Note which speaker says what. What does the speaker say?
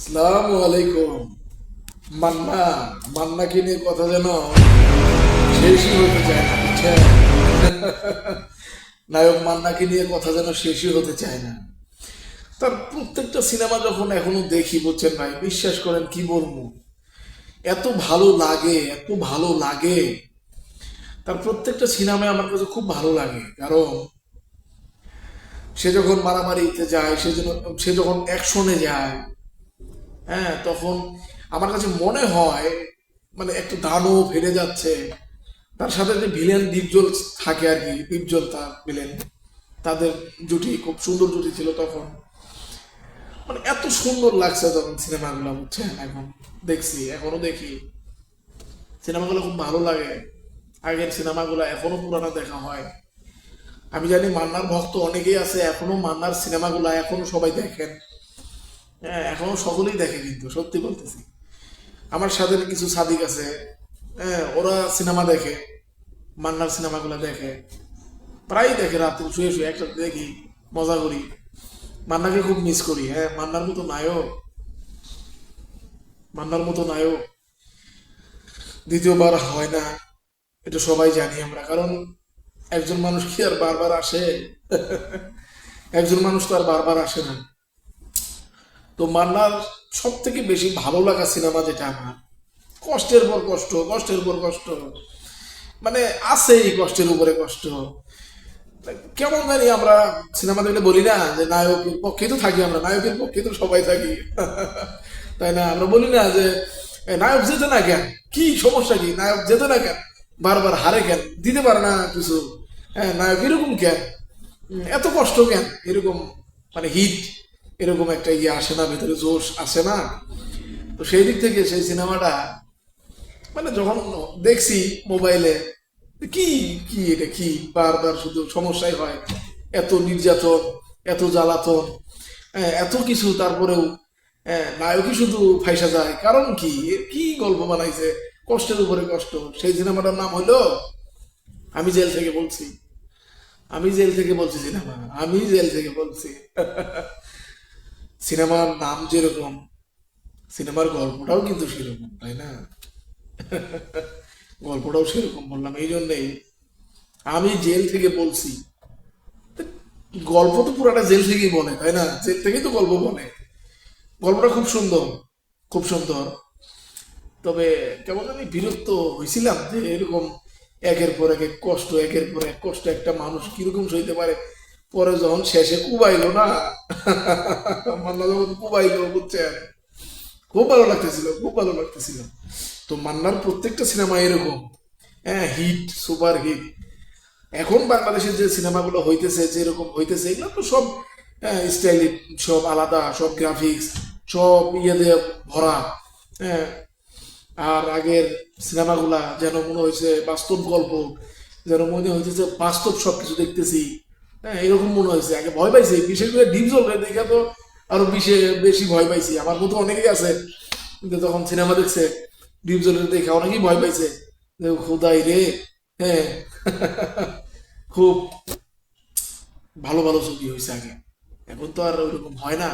Speaker 1: আলাইকুম। মান্না মান্নাকে নিয়ে কথা যেন শেষই হতে চায় না, বুঝছেন? নায়ক মান্নাকে নিয়ে কথা যেন শেষই হতে চায় না। তার প্রত্যেকটা সিনেমা যখন এখনও দেখি, বুঝছেন ভাই, বিশ্বাস করেন কি বলব? এত ভালো লাগে, এত ভালো লাগে। তার প্রত্যেকটা সিনেমায় আমার কাছে খুব ভালো লাগে, কারণ সে যখন মারামারিতে যায়, সে যেন, সে যখন অ্যাকশনে যায় হ্যাঁ তখন আমার কাছে মনে হয় মানে একটু দানও ফেরে যাচ্ছে। তার সাথে যে ভিলেন দীপজল থাকে আর কি দীপজল তার ভিলেন, তাদের জুটি খুব সুন্দর জুটি ছিল তখন। মানে এত সুন্দর লাগছে তখন সিনেমাগুলো, বুঝছেন? এখন দেখছি, এখনও দেখি। সিনেমাগুলো খুব ভালো লাগে। আগের সিনেমাগুলো এখনও পুরানো দেখা হয়। আমি জানি মান্নার ভক্ত অনেকেই আছে, এখনও মান্নার সিনেমাগুলো এখনও সবাই দেখেন। হ্যাঁ এখনও সকলেই দেখে কিন্তু, সত্যি বলতেছি। আমার সাথে কিছু সাদিক আছে হ্যাঁ ওরা সিনেমা দেখে, মান্নার সিনেমাগুলো দেখে প্রায় দেখে রাত্রে শুয়ে শুয়ে একসাথে দেখি, মজা করি। মান্নাকে খুব মিস করি হ্যাঁ মান্নার মতো নায়ক, মান্নার মতো নায়ক, দ্বিতীয়বার হয় না, এটা সবাই জানি আমরা, কারণ একজন মানুষ কি আর বারবার আসে? একজন মানুষ তো আর বারবার আসে না। তো মান্নার সব থেকে বেশি ভালো লাগা সিনেমা যেটা আমার, কষ্টের পর কষ্ট, কষ্টের পর কষ্ট। মানে আছে এই কষ্টের উপরে কষ্ট। কেমন জানি আমরা সিনেমা দেখলে বলি না যে নায়কের পক্ষে তো থাকি আমরা, নায়কের পক্ষে তো সবাই থাকি। তাই না? আমরা বলি না যে নায়ক যেতে না কেন? কি সমস্যা কি? নায়ক যেতে না কেন? বারবার হারে কেন? দিতে পারে না কিছু। হ্যাঁ নায়ক এরকম কেন? এত কষ্ট কেন? এরকম মানে হিট। এরকম একটা ইয়ে আসে না ভেতরে জোশ আসে না। তো সেই দিক থেকে সেই সিনেমাটা মানে যখন দেখছি মোবাইলে কি কি এটা কি? বারবার শুধু সমস্যাই হয়। এত নির্যাতন এত জ্বালাতন হ্যাঁ, এত কিছু তারপরেও হ্যাঁ, নায়কই শুধু ফাইসা যায়। কারণ কি? কি গল্প বানাইছে? কষ্টের উপরে কষ্ট। সেই সিনেমাটার নাম হলো আমি জেল থেকে বলছি। আমি জেল থেকে বলছি সিনেমা। আমি জেল থেকে বলছি। সিনেমার নাম যেরকম, সিনেমার গল্পটাও কিন্তু সেরকম, তাই না? গল্পটাও সেরকম বললাম, এই জন্যেই আমি জেল থেকে বলছি। গল্প তো পুরাটা জেল থেকেই বলে তাই না? জেল থেকেই তো গল্প বলে গল্পটা খুব সুন্দর খুব সুন্দর। তবে কেমন আমি বিরক্ত হয়েছিলাম যে এরকম একের পর এক কষ্ট, একের পর এক কষ্ট, একটা মানুষ কীরকম সইতে পারে? পরে যখন শেষে কুবাইলো না, মান্না যখন কুবাইলো, বুঝছেন? খুব ভালো লাগতেছিল, খুব ভালো লাগতেছিল। তো মান্নার প্রত্যেকটা সিনেমা এরকম। হ্যাঁ হিট, সুপার হিট। এখন বাংলাদেশের যে সিনেমাগুলো হইতেছে, যেরকম হইতেছে, এগুলো তো সব স্টাইলিশ সব আলাদা, সব গ্রাফিক্স সব ইয়ে দিয়ে ভরা হ্যাঁ। আর আগের সিনেমাগুলা যেন মনে হয়েছে বাস্তব গল্প, যেন মনে হইতেছে বাস্তব সব কিছু দেখতেছি। হ্যাঁ এরকম মনে হয়েছে। আগে ভয় পাইছি, বিশেষ করে ডিপ জল দেখে তো আরও বেশি বেশি ভয় পাইছি। আমার মতো অনেকেই আছে, কিন্তু তখন সিনেমা দেখছে ডিপ জলের দেখে অনেকেই ভয় পাইছে। যে খোদাই রে হ্যাঁ। খুব ভালো ভালো ছবি হয়েছে আগে। এখন তো আর ওইরকম হয় না।